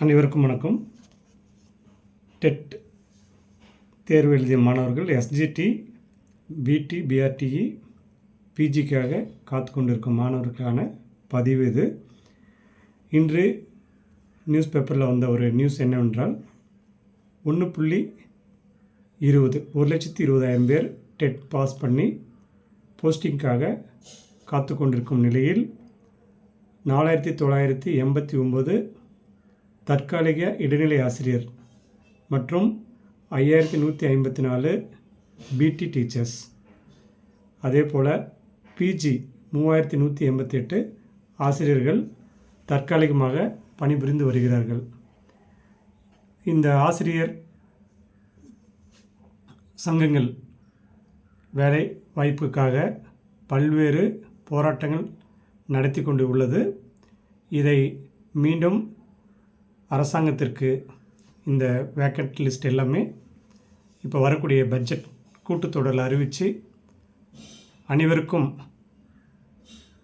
அனைவருக்கும் வணக்கம். டெட் தேர்வு எழுதிய மாணவர்கள் எஸ்ஜிடி பிடி பிஆர்டிஇ பிஜிக்காக காத்து கொண்டிருக்கும் மாணவர்களுக்கான பதிவு இது. இன்று நியூஸ் பேப்பரில் வந்த ஒரு நியூஸ் என்னவென்றால் ஒன்று புள்ளி இருபது ஒரு லட்சத்தி இருபதாயிரம் பேர் டெட் பாஸ் பண்ணி போஸ்டிங்காக காத்து கொண்டிருக்கும் நிலையில் நாலாயிரத்தி தொள்ளாயிரத்தி எண்பத்தி ஒம்பது தற்காலிக இடைநிலை ஆசிரியர் மற்றும் ஐயாயிரத்தி நூற்றி ஐம்பத்தி நாலு பிடி டீச்சர்ஸ் அதே போல் பிஜி மூவாயிரத்தி நூற்றி எண்பத்தி எட்டு ஆசிரியர்கள் தற்காலிகமாக பணிபுரிந்து வருகிறார்கள். இந்த ஆசிரியர் சங்கங்கள் வேலை வாய்ப்புக்காக பல்வேறு போராட்டங்கள் நடத்தி கொண்டு உள்ளது. இதை மீண்டும் அரசாங்கத்திற்கு இந்த வேக்கண்ட் லிஸ்ட் எல்லாமே இப்போ வரக்கூடிய பட்ஜெட் கூட்டத்தொடரில் அறிவித்து அனைவருக்கும்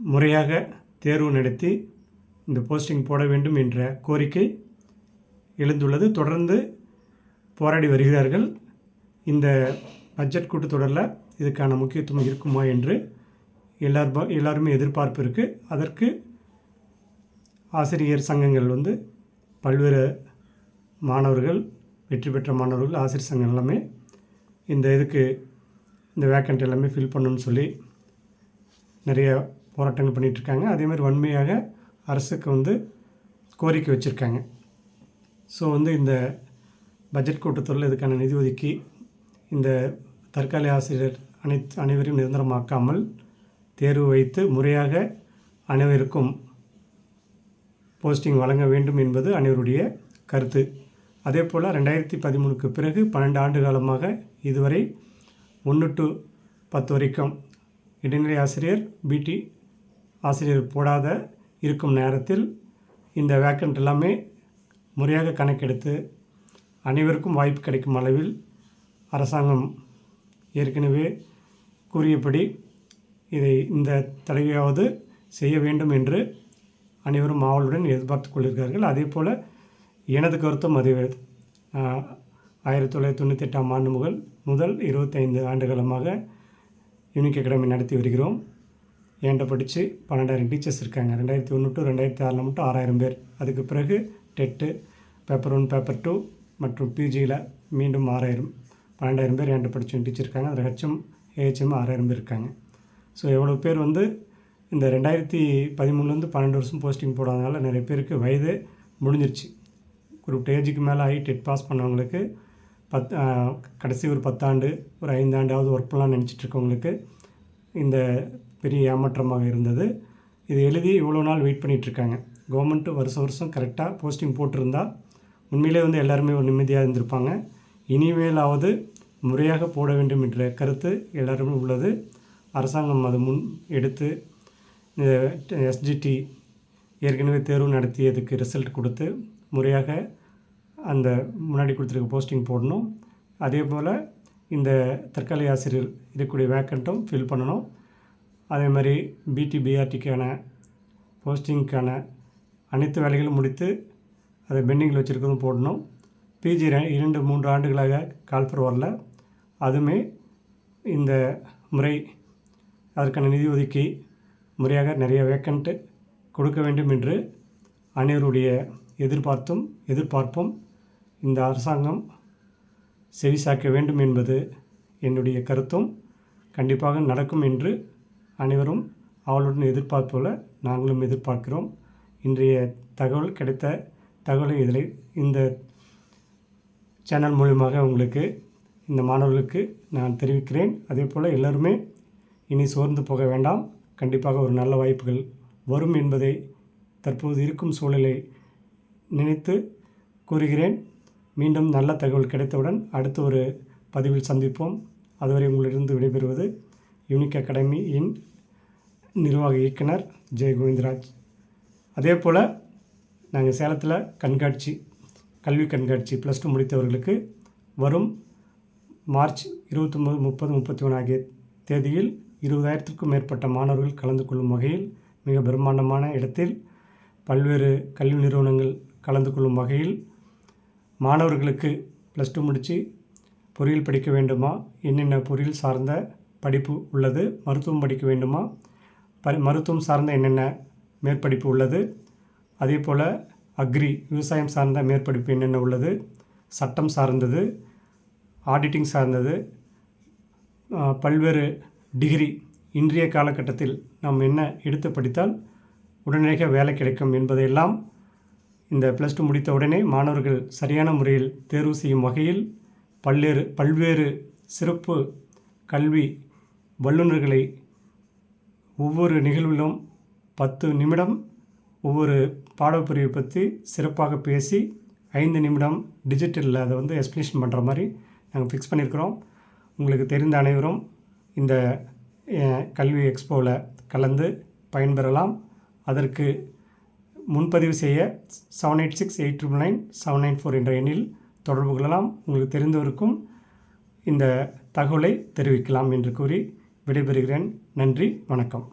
முறையாக தேர்வு நடத்தி இந்த போஸ்டிங் போட வேண்டும் என்ற கோரிக்கை எழுந்துள்ளது. தொடர்ந்து போராடி வருகிறார்கள். இந்த பட்ஜெட் கூட்டத்தொடரில் இதுக்கான முக்கியத்துவம் இருக்குமா என்று எல்லார் எல்லாருமே எதிர்பார்ப்பு இருக்குது அதற்கு ஆசிரியர் சங்கங்கள் வந்து பல்வேறு மாணவர்கள் வெற்றி பெற்ற மாணவர்கள் ஆசிரியர் சங்கம் எல்லாமே இந்த இதுக்கு இந்த வேக்கண்ட் எல்லாமே ஃபில் பண்ணணும்னு சொல்லி நிறைய போராட்டங்கள் பண்ணிகிட்ருக்காங்க அதேமாதிரி வன்மையாக அரசுக்கு வந்து கோரிக்கை வச்சுருக்காங்க. ஸோ வந்து இந்த பட்ஜெட் கூட்டத்தொடரில் இதுக்கான நிதி ஒதுக்கி இந்த தற்காலிக ஆசிரியர் அனைத்து அனைவரையும் நிரந்தரமாக்காமல் தேர்வு வைத்து முறையாக அனைவருக்கும் போஸ்டிங் வழங்க வேண்டும் என்பது அனைவருடைய கருத்து. அதே போல் ரெண்டாயிரத்தி பதிமூணுக்கு பிறகு பன்னெண்டு ஆண்டு காலமாக இதுவரை ஒன்று டு பத்து வரைக்கும் இடைநிலை ஆசிரியர் பிடி ஆசிரியர் போடாத இருக்கும் நேரத்தில் இந்த வேக்கண்ட் எல்லாமே முறையாக கணக்கெடுத்து அனைவருக்கும் வாய்ப்பு கிடைக்கும் அளவில் அரசாங்கம் ஏற்கனவே கூறியபடி இதை இந்த தடவையாவது செய்ய வேண்டும் என்று அனைவரும் ஆவலுடன் எதிர்பார்த்து கொண்டிருக்கிறார்கள். அதே போல் எனது கருத்தும் அதுவே ஆயிரத்தி தொள்ளாயிரத்தி தொண்ணூற்றி எட்டாம் ஆண்டு முதல் முதல் இருபத்தைந்து ஆண்டு காலமாக யூனிக் அகாடமி நடத்தி வருகிறோம். என்கிட்ட படித்து பன்னெண்டாயிரம் டீச்சர்ஸ் இருக்காங்க. ரெண்டாயிரத்தி ஒன்று டு ரெண்டாயிரத்தி ஆறில் மட்டும் ஆறாயிரம் பேர். அதுக்கு பிறகு TET paper one paper two மற்றும் பிஜியில் மீண்டும் ஆறாயிரம் பன்னெண்டாயிரம் பேர் என்கிட்ட படித்து டீச்சர் இருக்காங்க. அதில் ஹெச்எம் ஏஹெச்எம் ஆறாயிரம் பேர் இருக்காங்க. ஸோ எவ்வளோ பேர் வந்து இந்த ரெண்டாயிரத்தி பதிமூணுலேருந்து பன்னெண்டு வருஷம் போஸ்டிங் போடாதனால நிறைய பேருக்கு வயது முடிஞ்சிருச்சு. குரூப் ஏஜுக்கு மேலே ஆகி டெட் பாஸ் பண்ணவங்களுக்கு பத் கடைசி ஒரு பத்தாண்டு ஒரு ஐந்தாண்டாவது ஒர்க் பண்ணலாம்னு நினச்சிட்டு இருக்கவங்களுக்கு இந்த பெரிய ஏமாற்றமாக இருந்தது. இது எழுதி இவ்வளோ நாள் வெயிட் பண்ணிகிட்ருக்காங்க கவர்மெண்ட்டு வருஷம் வருஷம் கரெக்டாக போஸ்டிங் போட்டிருந்தா உண்மையிலே வந்து எல்லாருமே ஒரு நிம்மதியாக இருந்திருப்பாங்க. இனிமேலாவது முறையாக போட வேண்டும் என்ற கருத்து எல்லாருமே உள்ளது. அரசாங்கம் அது முன் எடுத்து எஸ்ஜிடி ஏற்கனவே தேர்வு நடத்தியதுக்கு ரிசல்ட் கொடுத்து முறையாக அந்த முன்னாடி கொடுத்துருக்க போஸ்டிங் போடணும். அதே போல் இந்த தற்காலிக ஆசிரியர் இருக்கக்கூடிய வேக்கண்ட்டும் ஃபில் பண்ணணும். அதே மாதிரி பிடி பிஆர்டிக்கான போஸ்டிங்க்கான அனைத்து வேலைகளும் முடித்து அதை பெண்டிங்கில் வச்சுருக்கிறதும் போடணும். பிஜி இரண்டு மூன்று ஆண்டுகளாக கால்ஃபர் வரல. அதுவுமே இந்த முறை அதற்கான நிதி ஒதுக்கி முறையாக நிறைய வேக்கண்ட்டு கொடுக்க வேண்டும் என்று அனைவருடைய எதிர்பார்த்தும் எதிர்பார்ப்பும் இந்த அரசாங்கம் செவிசாக்க வேண்டும் என்பது என்னுடைய கருத்தும். கண்டிப்பாக நடக்கும் என்று அனைவரும் அவளுடன் எதிர்பார்ப்போல் நாங்களும் எதிர்பார்க்கிறோம். இன்றைய தகவல் கிடைத்த தகவலை இதில் இந்த சேனல் மூலியமாக உங்களுக்கு இந்த மாணவர்களுக்கு நான் தெரிவிக்கிறேன். அதே போல் எல்லோருமே இனி சோர்ந்து போக வேண்டாம். கண்டிப்பாக ஒரு நல்ல வாய்ப்புகள் வரும் என்பதை தற்போது இருக்கும் சூழலை நினைத்து கூறுகிறேன். மீண்டும் நல்ல தகவல் கிடைத்தவுடன் அடுத்த ஒரு பதிவில் சந்திப்போம். அதுவரை உங்களிடம் விடைபெறுவது யூனிக் அகாடமியின் நிர்வாக இயக்குனர் ஜெய கோவிந்தராஜ் அதே போல் நாங்கள் சேலத்தில் கண்காட்சி கல்வி கண்காட்சி ப்ளஸ் டூ முடித்தவர்களுக்கு வரும் மார்ச் இருபத்தொம்பது முப்பது முப்பத்தி ஒன்று ஆகிய தேதியில் இருபதாயிரத்திற்கும் மேற்பட்ட மாணவர்கள் கலந்து கொள்ளும் வகையில் மிக பிரம்மாண்டமான இடத்தில் பல்வேறு கல்வி நிறுவனங்கள் கலந்து கொள்ளும் வகையில் மாணவர்களுக்கு ப்ளஸ் டூ முடித்து பொறியியல் படிக்க வேண்டுமா? என்னென்ன பொறியியல் சார்ந்த படிப்பு உள்ளது? மருத்துவம் படிக்க வேண்டுமா? ப மருத்துவம் சார்ந்த என்னென்ன மேற்படிப்பு உள்ளது? அதே போல் அக்ரி விவசாயம் சார்ந்த மேற்படிப்பு என்னென்ன உள்ளது? சட்டம் சார்ந்தது ஆடிட்டிங் சார்ந்தது பல்வேறு டிகிரி இன்றைய காலகட்டத்தில் நாம் என்ன எடுத்து படித்தால் உடனடியாக வேலை கிடைக்கும் என்பதையெல்லாம் இந்த ப்ளஸ் டூ முடித்த உடனே மாணவர்கள் சரியான முறையில் தேர்வு செய்யும் வகையில் பல்வேறு பல்வேறு சிறப்பு கல்வி வல்லுநர்களை ஒவ்வொரு நிகழ்விலும் பத்து நிமிடம் ஒவ்வொரு பாடப்பிரிவை பற்றி சிறப்பாக பேசி ஐந்து நிமிடம் டிஜிட்டலில் அதை வந்து எக்ஸ்ப்ளனேஷன் பண்ணுற மாதிரி நாங்கள் ஃபிக்ஸ் பண்ணியிருக்கிறோம். உங்களுக்கு தெரிந்த அனைவரும் இந்த கல்வி எக்ஸ்போவில் கலந்து பயன்பெறலாம். அதற்கு முன்பதிவு செய்ய seven eight six eight triple nine seven nine four என்ற எண்ணில் தொடர்பு கொள்ளலாம். உங்களுக்கு தெரிந்தவருக்கும் இந்த தகவலை தெரிவிக்கலாம் என்று கூறி விடைபெறுகிறேன். நன்றி வணக்கம்.